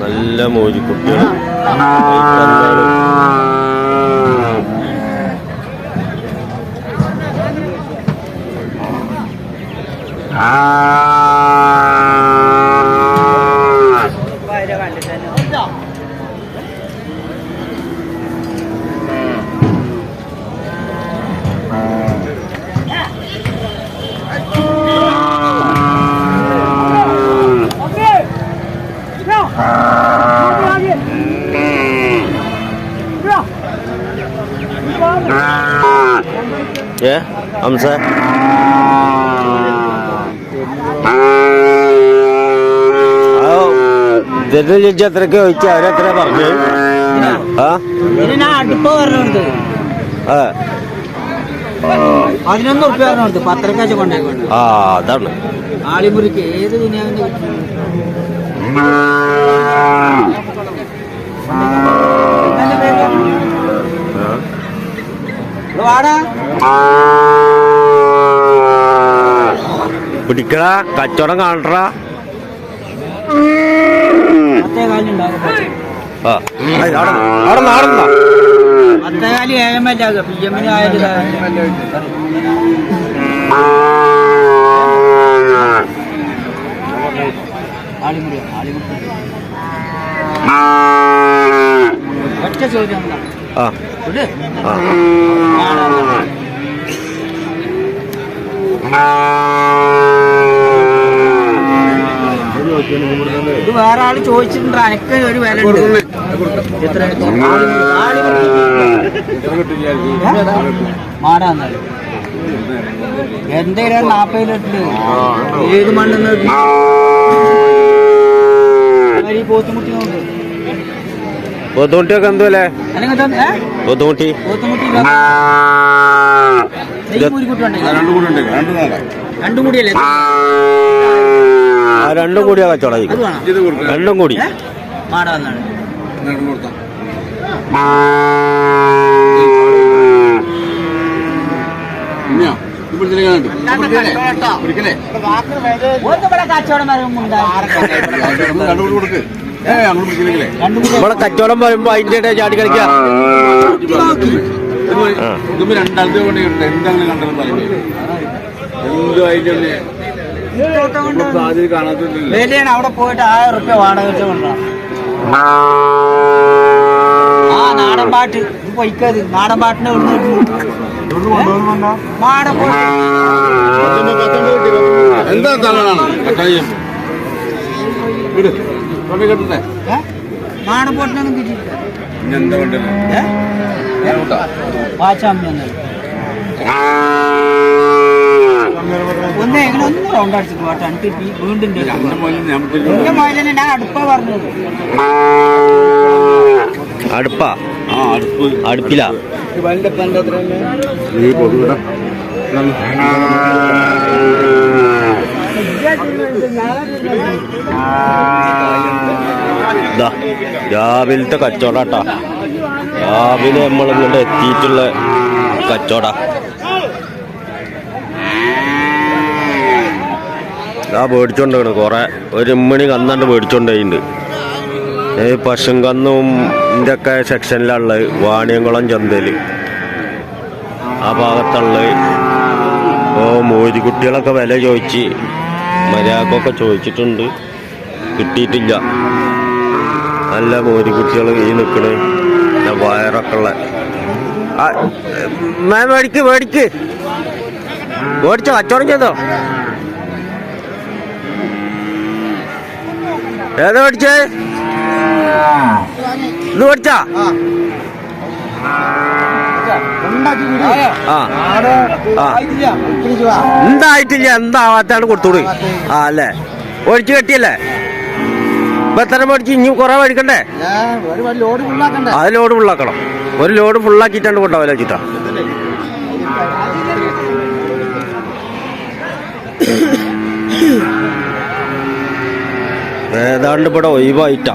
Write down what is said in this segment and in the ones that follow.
നല്ല മോരിക്കുട്ടികൾ ഏ I'm ഇതിന്റെ ചേച്ചി എത്രയൊക്കെ ചോദിച്ചു അവരെത്ര പറഞ്ഞു ആ? അടുപ്പ് പറഞ്ഞോണ്ട്. ആ. പതിനൊന്ന് ഉറുപ്പ്യ പറഞ്ഞോണ്ട് പത്രക്കാശ് കൊണ്ടേക്കൊണ്ട്. ആ അതാണ്. ആളിമുറിക്ക് ഏത് ദുനിയാവിന്റെ പിടിക്കട കച്ചവടം കാണട്ട പത്തേ കാലുണ്ടാകും ആ ഏയ്, അവിടെ ഒറ്റ ചോദ്യം ആ. ഇത് വേറെ ആൾ ചോദിച്ചിട്ടുണ്ട്. അനക്ക് ഒരു വില എത്ര? മാടാന്നാൽ. എന്റെ കയ്യിൽ നാപ്പത് ലിറ്റർ ഏത് മണ്ണെന്ന് ഈ പോത്തുമുട്ടി നോക്ക്. എന്താ പോത്തുമുട്ടി ഉണ്ടെങ്കിൽ. രണ്ടും കൂടിയല്ലേ? ആ. രണ്ടും കൂടിയാ കച്ചവടം രണ്ടും കൂടി? മാടാന്നാണ്. ഒന്ന് ഇവിടെ കച്ചവടം വരുമ്പോ വരുമ്പോ അതിന്റെ ചാടി കളിക്കാം. രണ്ടാമത്തെ കൊണ്ട് എന്താണ് കണ്ടത് പറയുന്നത് എന്തോ അതിന്റെ ആദ്യം കാണാത്തില്ല വിലയാണ് അവിടെ പോയിട്ട് ആയിരം റുപ്യ വാടക വെച്ച കൊണ്ടാ ആ നാടൻ പാട്ട് ഇത് പൊയ്ക്കത് നാടൻ പാട്ടിനെ എന്താ തള്ളാണ് കട്ടായം വിട് കൊണ്ട് കെട്ടട്ടെ ഏ? നാടൻ പാട്ടിനൊന്നും കിട്ടിയില്ല ഇനി എന്താ ഏ? വാച്ചാമ്മ ഒന്നും എങ്ങനെ ഒന്ന് റൗണ്ട് അടിച്ചിട്ട് പാട്ട് എനിക്ക് വീണ്ടും. എന്റെ മോയിലെ ഞാൻ അടുപ്പ പറഞ്ഞത് അടുപ്പ് അടുപ്പിലാ ഈ കച്ചവട കേട്ടാ രാവിലത്തെ രാവിലെ നമ്മൾ ഇങ്ങോട്ട് എത്തിയിട്ടുള്ള കച്ചവട. ഇതാ മേടിച്ചോണ്ടാണ് കൊറേ ഒരു മണി കന്നാണ്ട് മേടിച്ചോണ്ടായിണ്ട് ഈ പശും കന്നും ഇതിന്റെ ഒക്കെ സെക്ഷനിലുള്ളത് വാണിയംകുളം ചന്തയിൽ. ആ ഭാഗത്തുള്ള ഓ മോരിക്കുട്ടികളൊക്കെ വില ചോദിച്ച് മര്യാദക്കൊക്കെ ചോദിച്ചിട്ടുണ്ട്. കിട്ടിയിട്ടില്ല. നല്ല മോരിക്കുട്ടികൾ ഈ നിൽക്കണ് വയറൊക്കെ ഉള്ള. മേടിക്ക് മേടിക്ക്. മേടിച്ചോ കച്ചവടം ചെയ്തോ? ഏതാ മേടിച്ചേ? ഇത് ആ. എന്തായിട്ടില്ല? എന്താവാത്താണ് കൊടുത്തോളൂ ആ അല്ലേ? ഒഴിച്ചു കെട്ടിയല്ലേ? ഇപ്പൊ എത്ര മേടിച്ച്? ഇനി കുറെ മേടിക്കണ്ടേ? അത് ലോഡ് ഫുള്ളാക്കണം. ഒരു ലോഡ് ഫുള്ളാക്കിയിട്ടാണ് കൊണ്ടാവല്ലോ ചിത്ര ഏതാണ്ട് ഇവിടെ ഒഴിവായിട്ടാ.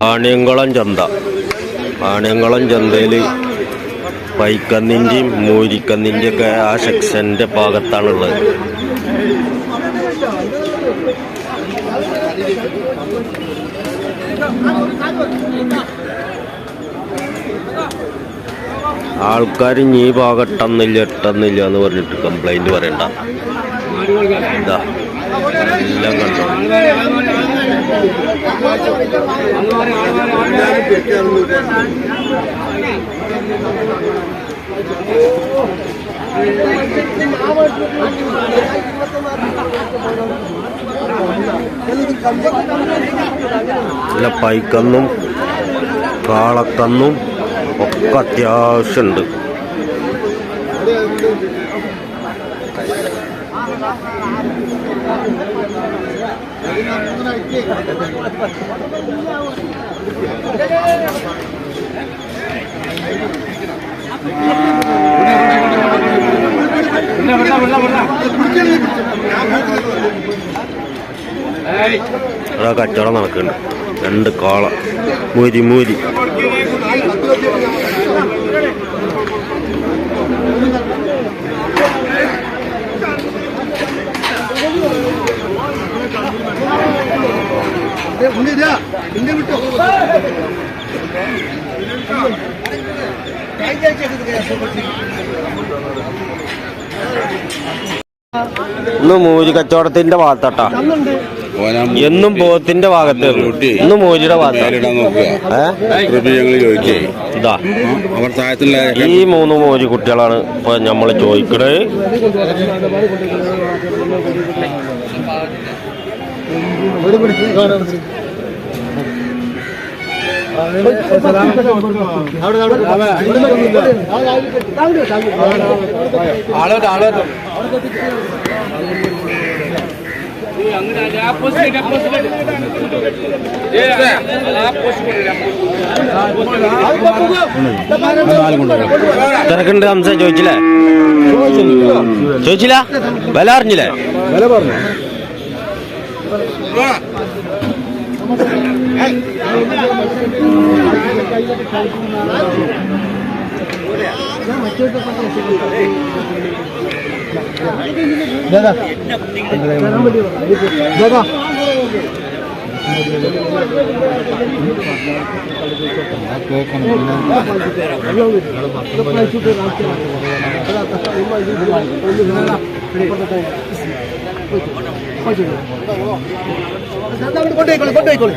ആണിയംകുളം ചന്ത. ആണിയങ്കുളം ചന്തയിൽ പൈക്കന്നിന്റെയും മൂരിക്കന്നിന്റെയും ഒക്കെ ആ സെക്ഷന്റെ ഭാഗത്താണുള്ളത്. ആൾക്കാർ നീ ഭാഗം എട്ടന്നില്ല എന്ന് പറഞ്ഞിട്ട് കംപ്ലൈന്റ് പറയണ്ട. എന്താ എല്ലാം കണ്ടോ? നല്ല പൈക്കന്നും കാളക്കന്നും ഒക്കെ അത്യാവശ്യമുണ്ട് അതാ കച്ചവടം നടക്കുന്നുണ്ട്. രണ്ട് കാള. മൂരി മൂരി ഇന്ന് മൂരി കച്ചവടത്തിന്റെ ഭാഗത്താട്ടാ. എന്നും പോത്തിന്റെ ഭാഗത്ത് ഇന്ന് മൂരിയുടെ ഭാഗത്ത്. ഈ മൂന്ന് മോരി കുട്ടികളാണ് ഇപ്പൊ നമ്മൾ ചോദിക്കണത് തിരക്കുണ്ട് ഹംസ ചോദിച്ചില്ലേ? ചോദിച്ചില്ല? വില അറിഞ്ഞില്ലേ? दादा दादा കേൾക്കണം കൊണ്ടേക്കോളെ കൊണ്ടേക്കോളെ